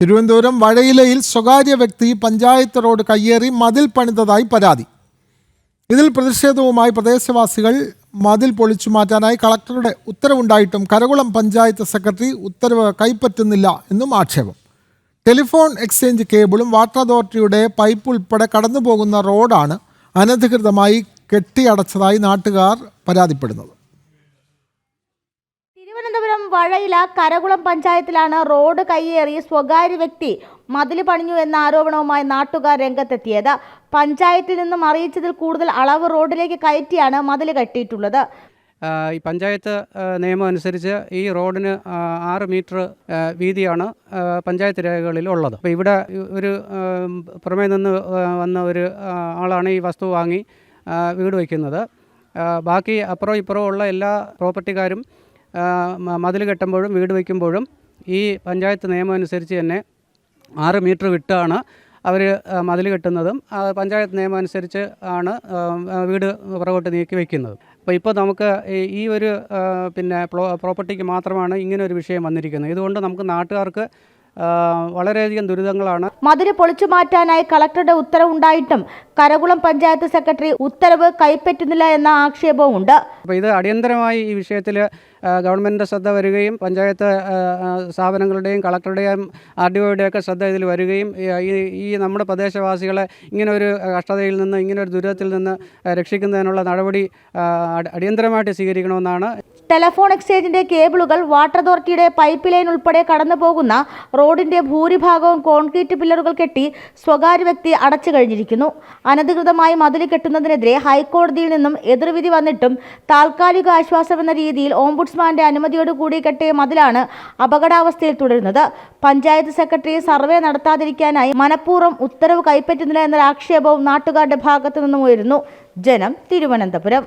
തിരുവനന്തപുരം വഴയിലയിൽ സ്വകാര്യ വ്യക്തി പഞ്ചായത്ത് റോഡ് കയ്യേറി മതിൽ പണിതതായി പരാതി. ഇതിൽ പ്രതിഷേധവുമായി പ്രദേശവാസികൾ മതിൽ പൊളിച്ചു മാറ്റാനായി കളക്ടറുടെ ഉത്തരവുണ്ടായിട്ടും കരകുളം പഞ്ചായത്ത് സെക്രട്ടറി ഉത്തരവ് കൈപ്പറ്റുന്നില്ല എന്നും ആക്ഷേപം. ടെലിഫോൺ എക്സ്ചേഞ്ച് കേബിളും വാട്ടർ അതോറിറ്റിയുടെ പൈപ്പ് ഉൾപ്പെടെ കടന്നുപോകുന്ന റോഡാണ് അനധികൃതമായി കെട്ടിയടച്ചതായി നാട്ടുകാർ പരാതിപ്പെടുന്നത്. വഴയില കരകുളം പഞ്ചായത്തിലാണ് റോഡ് കയ്യേറി സ്വകാര്യ വ്യക്തി മതിൽ പണിഞ്ഞു എന്ന ആരോപണവുമായി നാട്ടുകാർ രംഗത്തെത്തിയത്. പഞ്ചായത്തിൽ നിന്നും അറിയിച്ചതിൽ കൂടുതൽ അളവ് റോഡിലേക്ക് കയറ്റിയാണ് മതിൽ കെട്ടിയിട്ടുള്ളത്. ഈ പഞ്ചായത്ത് നിയമം അനുസരിച്ച് ഈ റോഡിന് ആറ് മീറ്റർ വീതിയാണ് പഞ്ചായത്ത് രേഖകളിൽ ഉള്ളത്. അപ്പോൾ ഇവിടെ ഒരു പുറമേ നിന്ന് വന്ന ഒരു ആളാണ് ഈ വസ്തു വാങ്ങി വീട് വയ്ക്കുന്നത്. ബാക്കി അപ്പുറം ഇപ്പുറവും ഉള്ള എല്ലാ പ്രോപ്പർട്ടിക്കാരും മതിൽ കെട്ടുമ്പോഴും വീട് വയ്ക്കുമ്പോഴും ഈ പഞ്ചായത്ത് നിയമം അനുസരിച്ച് തന്നെ ആറ് മീറ്റർ വിട്ടാണ് അവർ മതിൽ കെട്ടുന്നതും. പഞ്ചായത്ത് നിയമം അനുസരിച്ച് ആണ് വീട് പുറകോട്ട് നീക്കി വയ്ക്കുന്നത്. അപ്പോൾ ഇപ്പോൾ നമുക്ക് ഈ- ഒരു പിന്നെ പ്രോപ്പർട്ടിക്ക് മാത്രമാണ് ഇങ്ങനെ ഒരു വിഷയം വന്നിരിക്കുന്നത്. ഇതുകൊണ്ട് നമുക്ക് നാട്ടുകാർക്ക് വളരെയധികം ദുരിതങ്ങളാണ്. മതിൽ പൊളിച്ചു മാറ്റാനായി കളക്ടറുടെ ഉത്തരവുണ്ടായിട്ടും കരകുളം പഞ്ചായത്ത് സെക്രട്ടറി ഉത്തരവ് കൈപ്പറ്റുന്നില്ല എന്ന ആക്ഷേപവും അപ്പോൾ ഇത് അടിയന്തരമായി ഈ വിഷയത്തിൽ ഗവൺമെന്റിന്റെ ശ്രദ്ധ വരികയും പഞ്ചായത്ത് സ്ഥാപനങ്ങളുടെയും കളക്ടറുടെയും ആർ ഡി ഒയുടെയൊക്കെ ശ്രദ്ധ ഇതിൽ വരികയും ഈ- നമ്മുടെ പ്രദേശവാസികളെ ഇങ്ങനെ ഒരു കഷ്ടതയിൽ നിന്ന് ഇങ്ങനെ ഒരു ദുരിതത്തിൽ നിന്ന് രക്ഷിക്കുന്നതിനുള്ള നടപടി അടിയന്തരമായിട്ട് സ്വീകരിക്കണമെന്നാണ്. ടെലഫോൺ എക്സ്ചേഞ്ചിന്റെ കേബിളുകൾ വാട്ടർ അതോറിറ്റിയുടെ പൈപ്പ് ലൈൻ ഉൾപ്പെടെ കടന്നു പോകുന്ന റോഡിന്റെ ഭൂരിഭാഗവും കോൺക്രീറ്റ് പില്ലറുകൾ കെട്ടി സ്വകാര്യ വ്യക്തി അടച്ചു കഴിഞ്ഞിരിക്കുന്നു. അനധികൃതമായി മതിൽ കെട്ടുന്നതിനെതിരെ ഹൈക്കോടതിയിൽ നിന്നും എതിർവിധി വന്നിട്ടും താൽക്കാലിക ആശ്വാസം എന്ന രീതിയിൽ ഓംബുഡ്സ്മാന്റെ അനുമതിയോടുകൂടി കെട്ടിയ മതിലാണ് അപകടാവസ്ഥയിൽ തുടരുന്നത്. പഞ്ചായത്ത് സെക്രട്ടറി സർവേ നടത്താതിരിക്കാനായി മനഃപൂർവം ഉത്തരവ് കൈപ്പറ്റുന്നില്ല എന്നൊരാക്ഷേപവും നാട്ടുകാരുടെ ഭാഗത്തു നിന്നും ഉയരുന്നു ജനം തിരുവനന്തപുരം.